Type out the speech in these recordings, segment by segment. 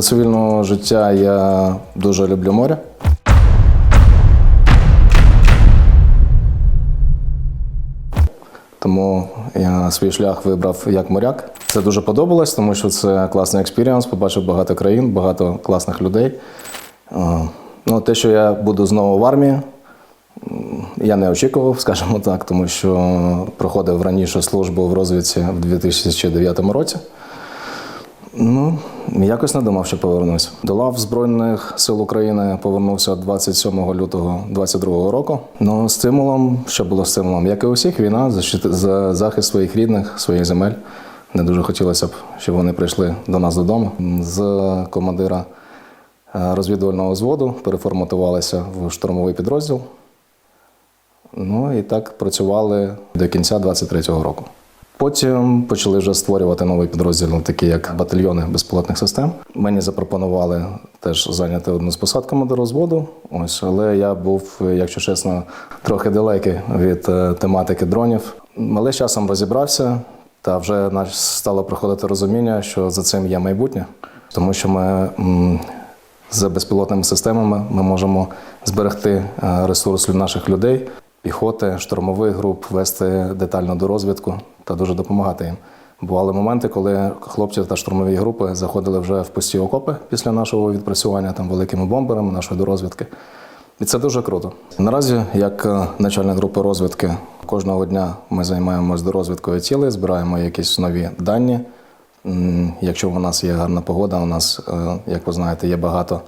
Щодо цивільного життя, я дуже люблю море. Тому я свій шлях вибрав як моряк. Це дуже подобалось, тому що це класний експірієнс. Побачив багато країн, багато класних людей. Ну, те, що я буду знову в армії, я не очікував, скажімо так, тому що проходив раніше службу в розвідці в 2009 році. Ну, якось не думав, що повернусь. До лав Збройних сил України повернувся 27 лютого 22 року. Ну, стимулом, що було стимулом, як і у всіх, війна за захист своїх рідних, своїх земель. Не дуже хотілося б, щоб вони прийшли до нас додому. З командира е, розвідувального взводу переформатувалися в штурмовий підрозділ. Ну і так працювали до кінця 23-го року. Потім почали вже створювати новий підрозділ, такі як батальйони безпілотних систем. Мені запропонували теж зайняти одну з посад командира розводу. Ось, але я був, якщо чесно, трохи далекий від е, тематики дронів. Але з часом розібрався, та вже стало приходити розуміння, що за цим є майбутнє, тому що ми м, з безпілотними системами ми можемо зберегти е, ресурс наших людей, піхоти, штурмових груп, вести детально до розвідку та дуже допомагати їм. Бували моменти, коли хлопці та штурмові групи заходили вже в пусті окопи після нашого відпрацювання там великими бомберами нашої дорозвідки. І це дуже круто. Наразі, як е, начальник групи розвідки, кожного дня ми займаємось дорозвідкою цілей, збираємо якісь нові дані. Якщо у нас є гарна погода, у нас, е, як ви знаєте, є багато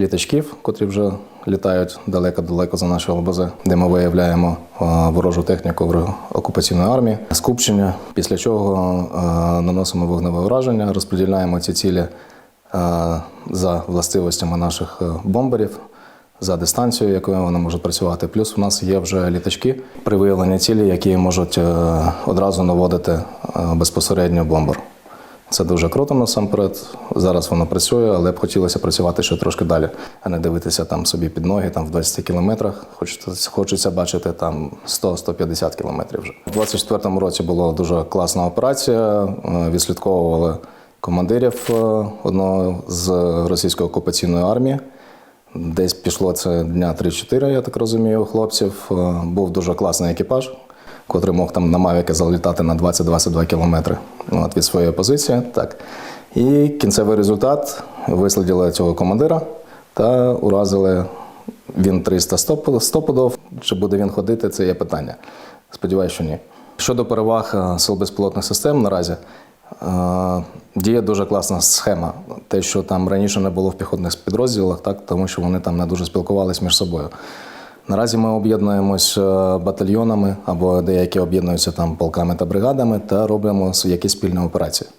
літачків, котрі вже літають далеко-далеко за наші обози, де ми виявляємо е, ворожу техніку в окупаційної армії, скупчення, після чого е, наносимо вогневе ураження, розподіляємо ці цілі е, за властивостями наших бомберів. За дистанцією, якою вони можуть працювати. Плюс у нас є вже літачки при виявленні цілі, які можуть одразу наводити безпосередньо бомбер. Це дуже круто насамперед. Зараз воно працює, але б хотілося працювати ще трошки далі, а не дивитися там собі під ноги, там в 20 кілометрах. Хочеться, хочеться бачити там 100-150 кілометрів вже. У 24-му році була дуже класна операція. Е, Відслідковували командирів е, одного з російської окупаційної армії. Десь пішло це дня 3-4, я так розумію, хлопців. Е, Був дуже класний екіпаж, котрий мог там на Мавіки залітати на 20-22 кілометри от, від своєї позиції. Так. І кінцевий результат вислідили цього командира та уразили він 300 стоп- стопудов. Чи буде він ходити, це є питання. Сподіваюся, що ні. Щодо переваг е, сил безпілотних систем наразі. Е, Діє дуже класна схема. Те, що там раніше не було в піхотних підрозділах, так, тому що вони там не дуже спілкувалися між собою. Наразі ми об'єднуємось е, батальйонами або деякі об'єднуються там полками та бригадами та робимо якісь спільні операції.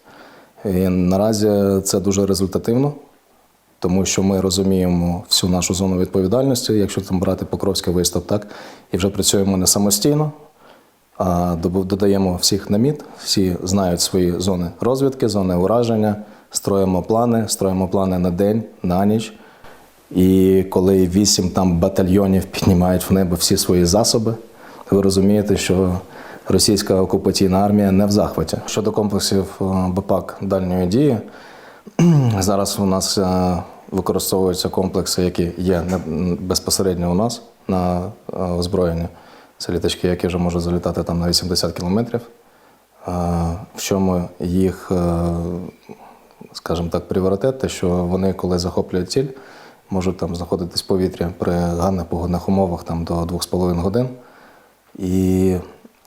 І наразі це дуже результативно, тому що ми розуміємо всю нашу зону відповідальності, якщо там брати Покровський виступ, так, і вже працюємо не самостійно, а додаємо всіх на мід, всі знають свої зони розвідки, зони ураження, строїмо плани, строїмо плани на день, на ніч. І коли вісім там батальйонів піднімають в небо всі свої засоби, ви розумієте, що російська окупаційна армія не в захваті. Щодо комплексів е, БПАК дальньої дії, зараз у нас е, використовуються комплекси, які є безпосередньо у нас на е, озброєнні. Це літачки, які вже можуть залітати там на 80 кілометрів. В чому їх, скажімо так, пріоритет, те, що вони, коли захоплюють ціль, можуть там знаходитись в повітрі при гарних погодних умовах там, до 2,5 годин. І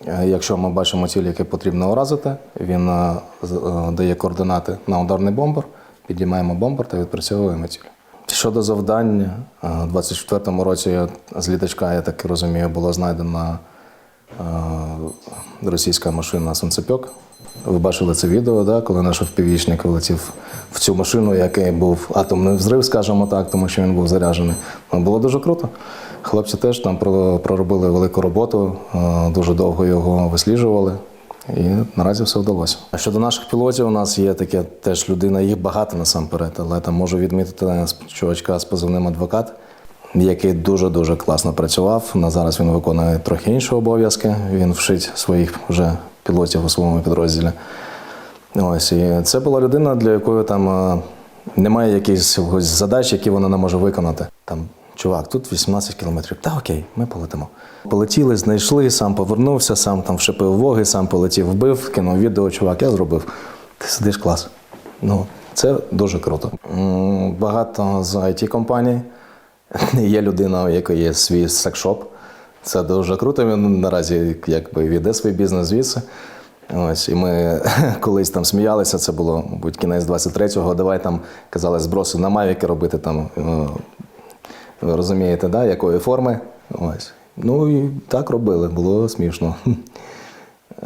е, якщо ми бачимо ціль, яку потрібно уразити, він е, е, дає координати на ударний бомбер, підіймаємо бомбер та відпрацьовуємо ціль. Щодо завдань, у 24-му році з літачка, я так розумію, була знайдена е, російська машина Сонцепьок. Ви бачили це відео, да, коли наш впівічник влетів в цю машину, який був атомний взрив, скажімо так, тому що він був заряджений. Ну, було дуже круто. Хлопці теж там проробили велику роботу, е, дуже довго його висліджували. І наразі все вдалося. А щодо наших пілотів, у нас є таке теж людина, їх багато насамперед, але там можу відмітити чувачка з позивним адвокат, який дуже-дуже класно працював. На зараз він виконує трохи інші обов'язки. Він вшить своїх вже пілотів у своєму підрозділі. Ось і це була людина, для якої там е, немає якихось задач, які вона не може виконати. Там, чувак, тут 18 кілометрів. Та окей, ми полетимо. Полетіли, знайшли, сам повернувся, сам там вшипив воги, сам полетів, вбив, кинув відео, чувак, я зробив. Ти сидиш клас. Ну, це дуже круто. Багато з it компаній Є людина, у якої є свій секшоп. Це дуже круто. Він наразі якби веде свій бізнес звідси. Ось, і ми колись там сміялися, це було, мабуть, кінець 23-го. Давай там казали зброси на мавіки робити там. е, Ви розумієте, да, якої форми? Ось. Ну і так робили, було смішно.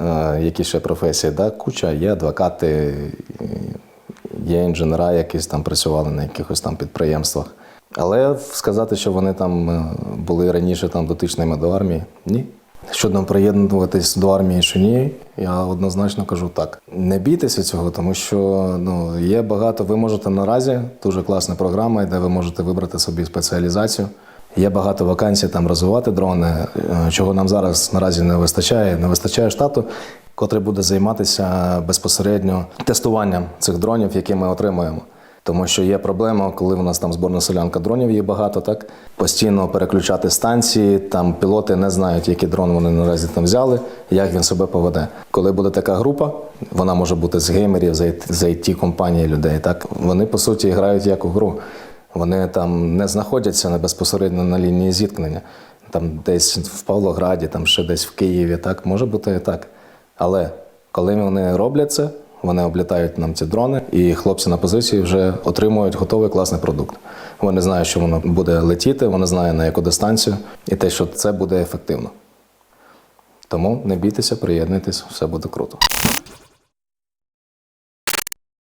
Е, Які ще професії? Да? Куча, є адвокати, є інженера, якісь там працювали на якихось там підприємствах. Але сказати, що вони там е, були раніше там дотичними до армії, ні. Щодо приєднуватись до армії чи ні, я однозначно кажу так. Не бійтеся цього, тому що ну, є багато. Ви можете наразі дуже класна програма, де ви можете вибрати собі спеціалізацію. Є багато вакансій там розвивати дрони, е, чого нам зараз наразі не вистачає. Не вистачає штату, котрий буде займатися безпосередньо тестуванням цих дронів, які ми отримуємо. Тому що є проблема, коли в нас там зборна селянка дронів є багато, так постійно переключати станції. Там пілоти не знають, який дрон вони наразі там взяли, як він себе поведе. Коли буде така група, вона може бути з геймерів, з IT компанії людей. Так вони по суті грають як у гру. Вони там не знаходяться не безпосередньо на лінії зіткнення. Там десь в Павлограді, там ще десь в Києві. Так може бути і так. Але коли вони роблять це, вони облітають нам ці дрони, і хлопці на позиції вже отримують готовий класний продукт. Вони знають, що воно буде летіти, вони знають на яку дистанцію, і те, що це буде ефективно. Тому не бійтеся, приєднуйтесь, все буде круто.